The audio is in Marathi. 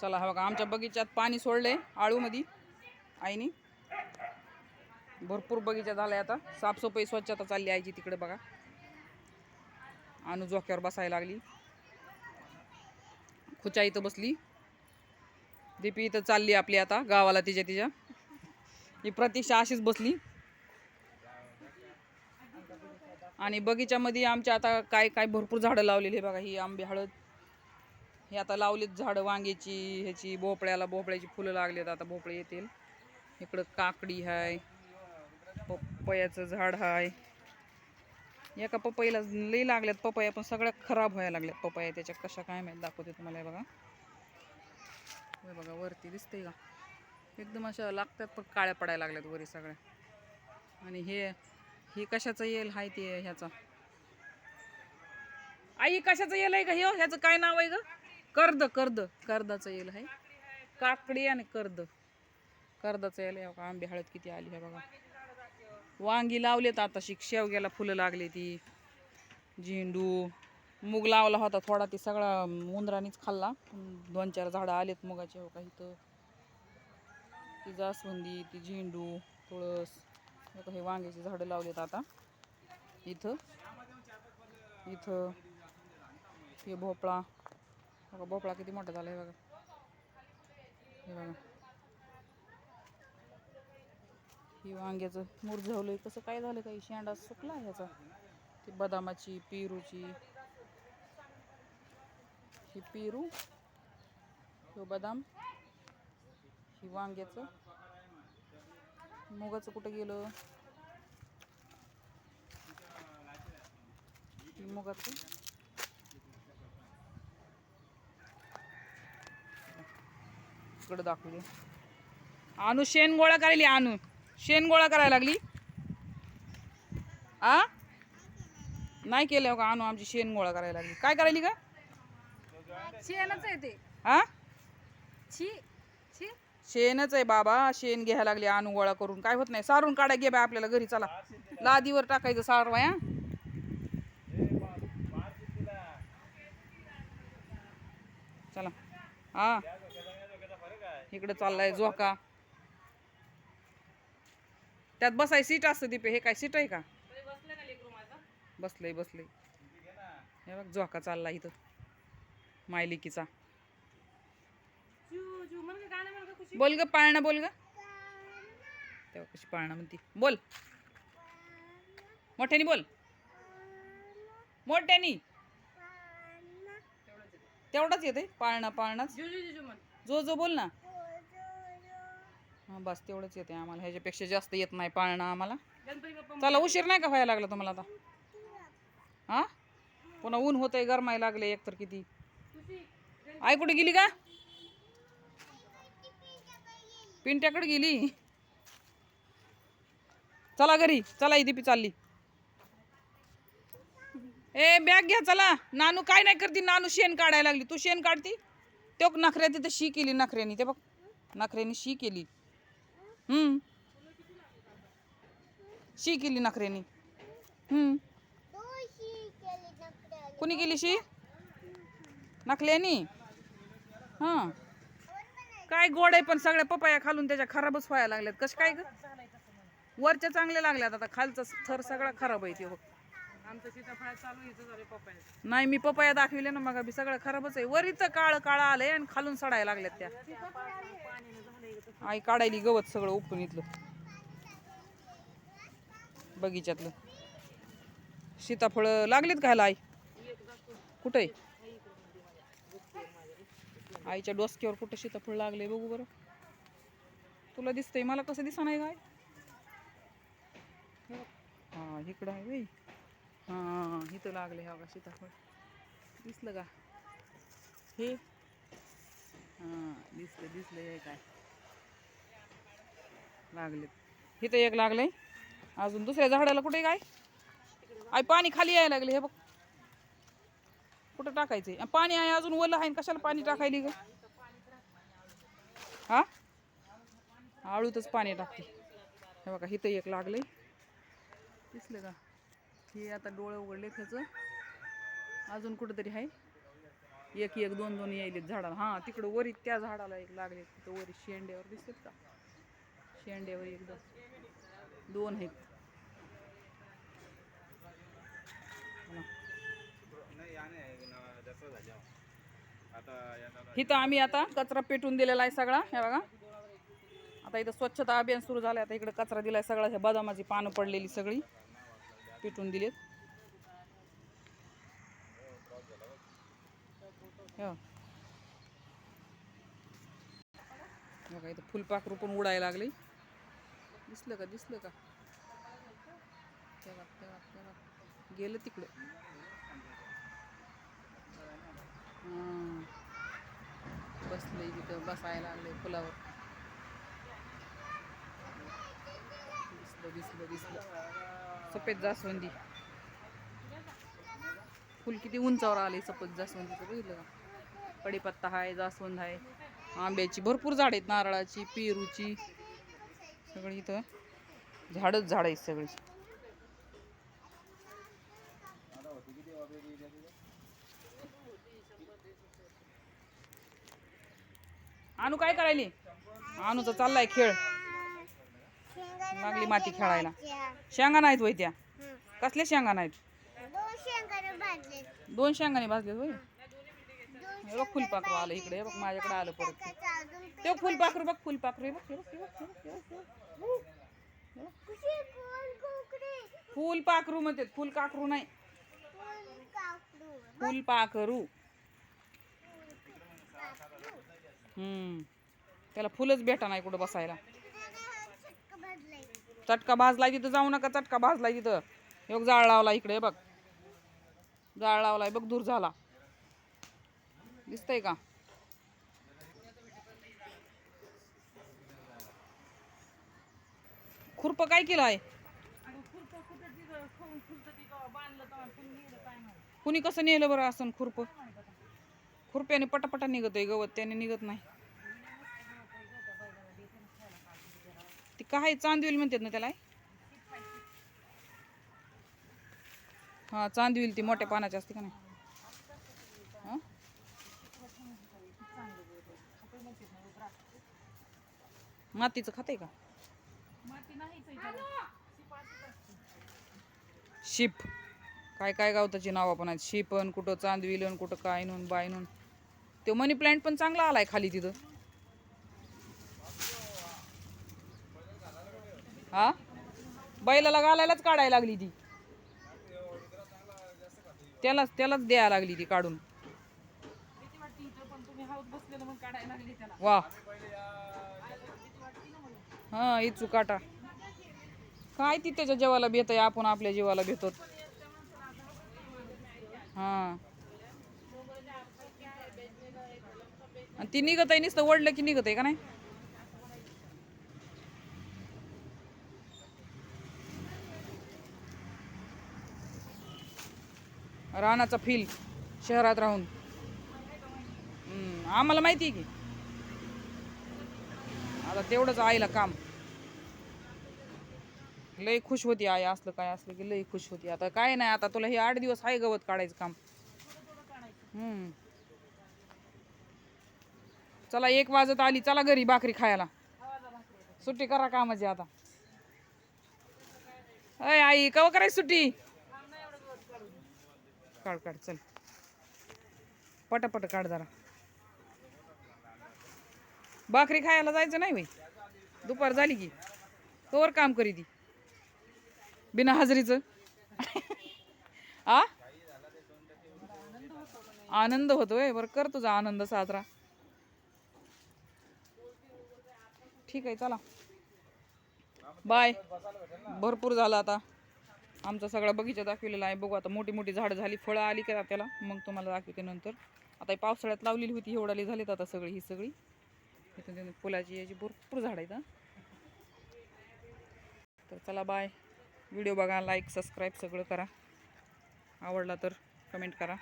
चला हा बघा आमच्या बगीच्यात पाणी सोडलंय आळूमध्ये. आईनी. भरपूर बगीचा झालाय आता. साफसफाई स्वच्छता चालली आईची तिकडे बघा. अनु झोक्यावर बसायला लागली. खुच्या इथं बसली. दीपी इथं चालली आपली आता गावाला तिच्या तिच्या. ही प्रतीक्षा अशीच बसली. आणि बगीच्यामध्ये आमच्या आता काय काय भरपूर झाडं लावलेली आहे बघा ही आंबे हळद. हे आता लावलीत झाडं वांग्याची ह्याची भोपळ्याला भोपळ्याची फुलं लागलीत आता भोपळे येतील. इकडं काकडी आहे पपयाचं झाड आहे एका पपईला लई लागल्यात पपया पण सगळ्या खराब व्हायला लागल्यात पपया. त्याच्या कशा काय माहीत दाखवते तुम्हाला हे बघा. हे बघा वरती दिसतंय का? एकदम अशा लागतात पण काळ्या पडायला लागल्यात वरी सगळ्या. आणि हे हे कशाचं येईल हाय ते ह्याचा? आई कशाचं येईल आहे का हे? ह्याचं काय नाव आहे ग? कर्द कर्द. कर्दाचं येल आहे काकडी आणि कर्द. कर्दाचं येल आहे बघा, आंबे हळद किती आली आहे बघा. वांगी लावलेत आता शिक शेवग्याला फुलं लागली ती. झेंडू. मूग लावला होता थोडा ती सगळा उंदरानीच खाल्ला. दोन चार झाडं आलेत मुगाचे हो का इथं. ती जास्वंदी ती झेंडू तुळस. हे हे वांग्याची झाडं लावलेत आता. इथं. इथं. हे भोपळा. बघा भोपळा किती मोठा झाला हे बघा. हे बघा. ही वांग्याचं मुरझवलंय कसं काय झालं काही? शेंडा सुकला ह्याचा. ती बदामाची पेरूची. ही पेरू तो बदाम ही वांग्याचं. मुगाचं कुठं गेलं? ही मुगाचं. इकडं दाखवू दे आणू शेण गोळा करायली आणू. शेण गोळा करायला लागली. आ? नाही केलं का? आणू आमची शेण गोळा करायला लागली. काय करायली का शेणच आहे ते. छी छी. शेणच आहे बाबा. शेण घ्यायला लागली आणू गोळा करून. काय होत नाही. सारून काढा घे बाय आपल्याला घरी चला. लादीवर टाकायचं सारवाया चला. हा. इकडे चाललाय झोका. त्यात बसाय सीट असतं दीपे हे काय सीट आहे का? बसलंय बसलंय. हे बघ झोका चालला इथं. मायलिकीचा. बोल ग पाळणा बोल ग. तेव्हा कशी पाळणा म्हणती. बोल. मोठ्यानी बोल. मोठ्यानी. तेवढाच येते पाळणा पाळणाच. जो जो बोल ना. हा बस तेवढंच येते आम्हाला. ह्याच्यापेक्षा जास्त येत नाही पाळणा आम्हाला. चला उशीर नाही का व्हायला लागला तुम्हाला आता? हा? पुन्हा ऊन होतंय गरमायला लागले एकतर किती. आई कुठे गेली का? पिंट्याकडे गेली? चला घरी चला ही दीपी चालली. ए बॅग घ्या चला. नानू काय नाही करती नानू शेण काढायला लागली. तू शेण काढती? तो नखऱ्या तिथं शी केली नखऱ्यानी. ते बघ नखऱ्यानी शी केली. हम्म. शी केली नखऱ्यानी हम्म. कुणी केली शी? नखल्यानी? हां. काय गोड आहे पण सगळ्या पपाया खालून त्याच्या खराबच व्हायला लागल्यात. कसं काय ग? वरच्या चांगल्या लागल्यात आता. खालचा थर सगळा खराब आहे ते पप्पा नाही मी पपाया दाखविले ना मग सगळं खराबच आहे. वर इथं काळ काळा आलंय आणि खालून सडायला लागल्यात त्या. आई काढायली गवत सगळं उपटून इथलं. बगीच्यातलं. सीताफळ लागलीत घायला आई? कुठे आईच्या डोसक्यावर कुठं सीताफळ लागले बघू बरं. तुला दिसतंय मला कसं दिसा नाही काय हा इकडं आहे बाई. हा इथं लागले हा का सीताफळ. दिसलं का? हे? हा दिसलं दिसलं हे काय? लागले इथं एक लागलंय. अजून दुसऱ्या झाडाला कुठे काय आई पाणी खाली यायला लागले हे बघ. कुठं टाकायचंय? पाणी आहे अजून ओलं आहे कशाला पाणी टाकायली ग? हा? आळूतच पाणी टाकते. हे बघा इथं एक लागलंय. दिसलं का? हे आता डोळे उघडले त्याचं. अजून कुठंतरी आहे. एक एक दोन दोन यायलेत झाडाला. हा तिकडं वरी त्या झाडाला एक लागले. तिथं वरी शेंड्यावर दिसतात का? शेंड्यावर एकदा. दोन आहेत. इथं आम्ही आता कचरा पेटून दिलेला आहे सगळा हे बघा. आता इथं स्वच्छता अभियान सुरू झालं आता इकडे कचरा दिलाय सगळा. ह्या बदामाची पानं पडलेली सगळी पेटून दिलीत. हो. बघा इथं फुलपाखरू पण उडायला लागली. दिसलं का? दिसलं का? तेव्हा तेव्हा तेव्हा. गेलं तिकडं. हां. बसलंय तिथं बसायला लागले फुलावर दिसलं दिसलं दिसलं. सफेद जास्वंदी. फुल किती उंचावर आले सफेद जास्वंदीचं बघितलं का? कडीपत्ता आहे जास्वंद आहे आंब्याची भरपूर झाड आहेत नारळाची पेरूची. सगळी इथं झाडच झाड आहेत सगळी. आणू काय करायली? अनुचा चाललाय खेळ. लागली माती खेळायला. शेंगा नाहीत वय त्या कसल्या शेंगा नाहीत? दोन शेंगाने भाजले होय. बघ फुलपाखरू आलं इकडे बघ माझ्याकडे आलं परत. ते. फुलपाखरू बघ फुलपाखरू बघ बघ बघ, हे पाखरू हे फुल कुकडी फुलपाखरू नाही. फुल पाखरू. फुलपाखरू हम्म. त्याला फुलच भेटा नाही कुठं बसायला. चटका भाजलाय तिथं. जाऊ नका चटका भाजलाय तिथं. योग जाळ लावला इकडे बघ. जाळ लावलाय बघ दूर झाला. दिसतंय का? खुरप काय केलं आहे? कुणी कसं नेलं बरं असं खुरप? खुरप्याने पटापटा निघत आहे गवत त्याने निघत नाही. ती काय चांदविल म्हणतात ना त्याला हा चांदविल ती मोठ्या पानाची असते का नाही? हा? मातीचं खाते का? शिप. काय काय गावताची नावं पण आहेत. शिपन कुठं चांदविलन कुठं काय नून बाय नून तो मनी प्लांट पण चांगला आलाय खाली तिथं. हा? बैलाला घालायलाच काढायला लागली ती. त्यालाच त्यालाच द्यायला लागली ती काढून. वा. हा इचू काटा. काय ती त्याच्या जीवाला भेट आहे आपण आपल्या जीवाला भेटतो. हा. आणि ती निघत आहे नुसतं ओढलं की निघत आहे का नाही? रानाचा फील शहरात राहून. आम्हाला माहिती आहे की. आता तेवढंच आईला काम. लय खुश होती आई असलं काय असलं की लय खुश होती. आता काय नाही आता तुला हे आठ दिवस आहे गवत काढायचं काम. हम्म. चला एक वाजत आली चला घरी भाकरी खायला. सुट्टी करा कामाची आता. अय आई कवा करायची सुट्टी? काढ काढ चल. पटापट काढ जरा. भाकरी खायला जायचं नाही बाई. दुपार झाली की. तोवर काम करी ती बिना हजेरीचं? आ? आनंद होतोय बरं कर तुझा आनंद साजरा. ठीक आहे चला. बाय. भरपूर झालं आता. आमचा सगळा बगीचा दाखवलेला आहे. बघू आता मोठी मोठी झाडं झाली फळं आली का त्याला. मग तुम्हाला दाखवते नंतर. आता पावसाळ्यात लावलेली होती एवढाली झालीत आता सगळी ही सगळी. फुलाची याची भरपूर झाड आहेत तर चला बाय. व्हिडिओ बघा लाईक सबस्क्राईब सगळं करा. आवडला तर कमेंट करा.